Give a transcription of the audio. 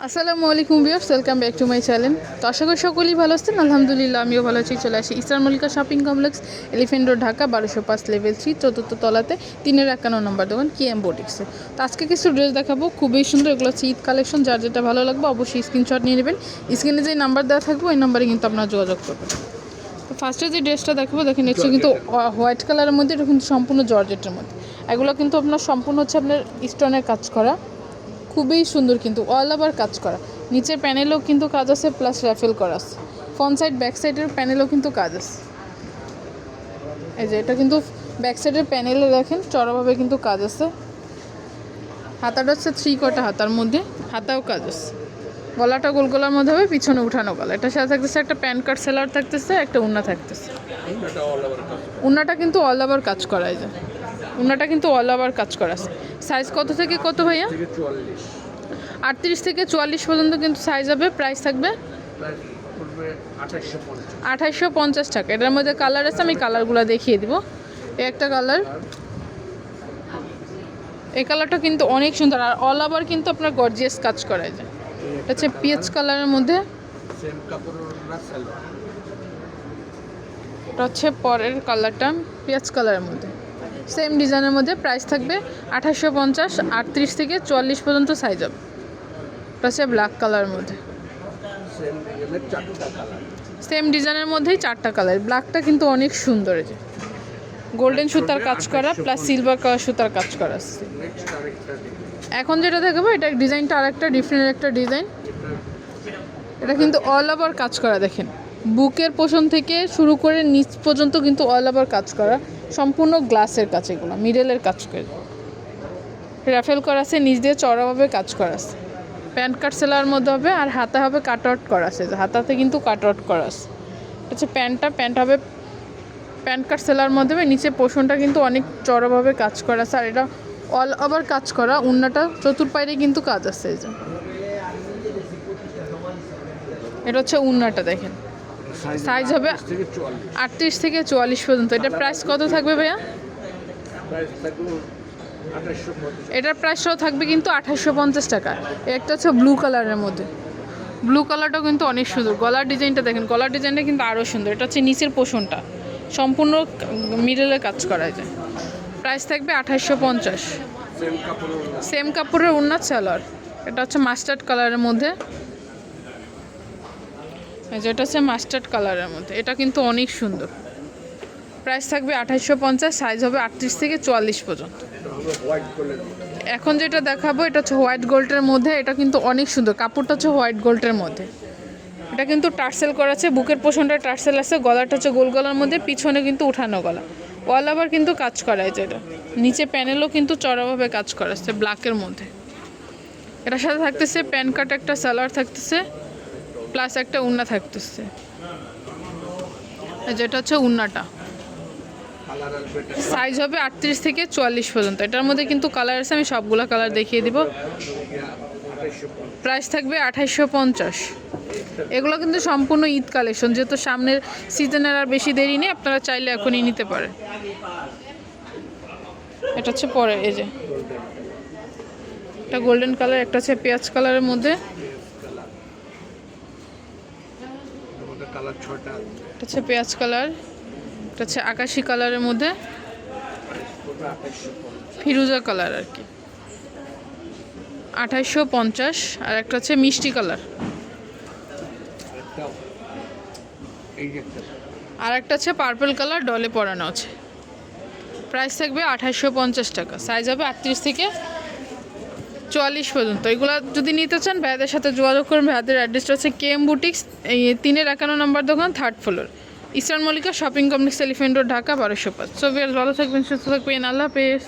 আসসালামু আলাইকুম viewers welcome back to my channel. তো আশা করি সকলেই ভালো আছেন। আলহামদুলিল্লাহ, আমিও ভালো আছি। চলে আসি Eastern Mallika shopping complex, Elephant Road, Dhaka, বারোশো পাঁচ, লেভেল থ্রি, চতুর্থ তলাতে, তিনের একান্ন নম্বর দোকান, কে এম বোটিক্সে। তো আজকে কিছু ড্রেস দেখাবো, খুবই সুন্দর। এগুলো হচ্ছে ঈদ কালেকশন, যার যেটা ভালো লাগবে অবশ্যই স্ক্রিনশট নিয়ে নেবেন। স্ক্রিনে যে নাম্বার দেওয়া থাকবে, ওই নাম্বারে কিন্তু আপনারা যোগাযোগ করবেন। তো ফার্স্টে যে ড্রেসটা দেখাবো, দেখেন এটা কিন্তু হোয়াইট কালারের মধ্যে, এটা কিন্তু সম্পূর্ণ জর্জেটের মধ্যে। এগুলো কিন্তু আপনার সম্পূর্ণ হচ্ছে আপনার স্টোনের কাজ করা। খুবই সুন্দর কিন্তু অল ওভার কাজ করা। নিচের প্যানেলও কিন্তু কাজ আছে প্লাস র্যাফেল করা আছে। ফ্রন্ট সাইড ব্যাক সাইডের প্যানেলও কিন্তু কাজ আছে। এই যে, এটা কিন্তু ব্যাক সাইডের প্যানেলে দেখেন, চড়াভাবে কিন্তু কাজ আছে। হাতাটা হচ্ছে থ্রি কটা হাতার মধ্যে, হাতাও কাজ আছে। গলাটা গোল গলার মধ্যে হবে, পিছনে উঠানো গলা। এটার সাথে থাকতেছে একটা প্যান কার্ড সেলার থাকতেছে, একটা উন্না থাকতেছে। উন্নাটা কিন্তু অল ওভার কাজ করা, এই যে। উন্নাটা কিন্তু অল ওভার কাজ করা আছে। সাইজ কত থেকে কত ভাইয়া? আটত্রিশ থেকে চুয়াল্লিশ পর্যন্ত কিন্তু সাইজ হবে প্রাইস থাকবে? আঠাশশো পঞ্চাশ। টাকা। এটার মধ্যে কালার আছে আমি কালারগুলো দেখিয়ে দিব। এই একটা কালার এই কালারটা কিন্তু অনেক সুন্দর। আর অল ওভার কিন্তু আপনার গর্জিয়াস কাজ করা যায় এটা হচ্ছে পিএচ কালারের মধ্যে। এটা হচ্ছে পরের কালারটা পেঁয়াজ কালারের মধ্যে। সেম ডিজাইনের মধ্যে প্রাইস থাকবে আঠাশশো পঞ্চাশ, আটত্রিশ থেকে চুয়াল্লিশ পর্যন্ত সাইজ হবে হচ্ছে ব্ল্যাক কালারের মধ্যে। সেম ডিজাইনের কালার মধ্যেই চারটা কালার ব্ল্যাকটা কিন্তু অনেক সুন্দর যে। গোল্ডেন সুতার কাজ করা প্লাস সিলভার কালার সুতার কাজ করা। আছে এখন যেটা দেখাবো, এটা ডিজাইনটা আরেকটা ডিফারেন্ট একটা ডিজাইন এটা কিন্তু অল ওভার কাজ করা, দেখেন। বুকের পোষণ থেকে শুরু করে নিচ পর্যন্ত কিন্তু অল ওভার কাজ করা, সম্পূর্ণ গ্লাসের কাজ এগুলো মিডলের কাজ করে। র্যাফেল করা আছে, নিচ দিয়ে চড়াভাবে কাজ করা আছে। প্যান্ট কাট সেলার মধ্যে হবে আর হাতা হবে কাট আউট করা আছে, হাতাতে কিন্তু কাট আউট করা আছে। হচ্ছে প্যান্টটা প্যান্ট হবে প্যান্ট কাট সেলার মধ্যে হবে, নিচে পোষণটা কিন্তু অনেক চড়াভাবে কাজ করা আছে। আর এটা অল ওভার কাজ করা, উন্নাটা চতুর্পাইরে কিন্তু কাজ আছে এই যে। এটা হচ্ছে উন্নাটা দেখেন। Size হবে? আটত্রিশ থেকে চুয়াল্লিশ। পর্যন্ত। এটা প্রাইস কত থাকবে ভাইয়া? এটার প্রাইসটাও থাকবে কিন্তু আঠাশশো পঞ্চাশ টাকা। একটা হচ্ছে ব্লু কালারের মধ্যে। ব্লু কালারটাও কিন্তু অনেক সুন্দর। গলার ডিজাইনটা দেখেন গলার ডিজাইনটা কিন্তু আরও সুন্দর। এটা হচ্ছে নিচের পোষণটা। সম্পূর্ণ মিডলে কাজ করা যায়। প্রাইস থাকবে আঠাশশো পঞ্চাশ। সেম কাপড়ের না সেম কাপড়ের উন্নাত সালোয়ার এটা হচ্ছে মাস্টার্ড কালারের মধ্যে। এই যে এটা হচ্ছে মাস্টার্ড কালারের মধ্যে। এটা কিন্তু অনেক সুন্দর। প্রাইস থাকবে আঠাশশো পঞ্চাশ সাইজ হবে আটত্রিশ থেকে চুয়াল্লিশ পর্যন্ত। এখন যেটা দেখাবো, এটা হচ্ছে হোয়াইট গোল্ডের মধ্যে। এটা কিন্তু অনেক সুন্দর। কাপড়টা হচ্ছে হোয়াইট গোল্ডের মধ্যে। এটা কিন্তু টার্সেল করা আছে। বুকের পোষণটা টার্সেল আছে। গলাটা হচ্ছে গোল গলার মধ্যে, পিছনে কিন্তু উঠানো গলা। অল ওভার কিন্তু কাজ করা আছে এটা। নিচে প্যানেলও কিন্তু চড়াভাবে কাজ করা আছে ব্ল্যাকের মধ্যে। এটার সাথে থাকতেছে, প্যান কাট একটা, সালোয়ার থাকতেছে। প্লাস একটা উন্না থাকতেছে। যেটা হচ্ছে উন্নাটা। সাইজ হবে আটত্রিশ থেকে চুয়াল্লিশ পর্যন্ত। এটার মধ্যে কিন্তু কালার আছে, আমি সবগুলো কালার দেখিয়ে দিব। প্রাইস থাকবে আঠাইশশো পঞ্চাশ। এগুলো কিন্তু সম্পূর্ণ ঈদ কালেকশন যেহেতু সামনের সিজনের আর বেশি দেরি নেই, আপনারা চাইলে এখনই নিতে পারেন। এটা হচ্ছে পরে, এই যে। এটা গোল্ডেন কালার একটা হচ্ছে পেঁয়াজ কালারের মধ্যে। কালার ছটা হচ্ছে পেঁয়াজ কালার এটা হচ্ছে আকাশি কালারের মধ্যে ফিরুজা কালার আর কি। আঠাইশশো পঞ্চাশ আর একটা হচ্ছে মিষ্টি কালার। আর একটা হচ্ছে পার্পল কালার ডলে পরানো আছে। প্রাইস থাকবে আঠাশশো পঞ্চাশ টাকা। সাইজ হবে আটত্রিশ থেকে চুয়াল্লিশ পর্যন্ত। এগুলো যদি নিতে চান, ভাইয়াদের সাথে যোগাযোগ করুন। ভাইয়াদের অ্যাড্রেসটা হচ্ছে কে এম বুটিক্স এই তিনের একান্ন নম্বর দোকান third floor Eastern Mallika shopping complex Elephant Road Dhaka, বারোশো পাঁচ। সো ভালো থাকবেন, সুস্থ থাকবেন। আল্লাহ হাফেজ।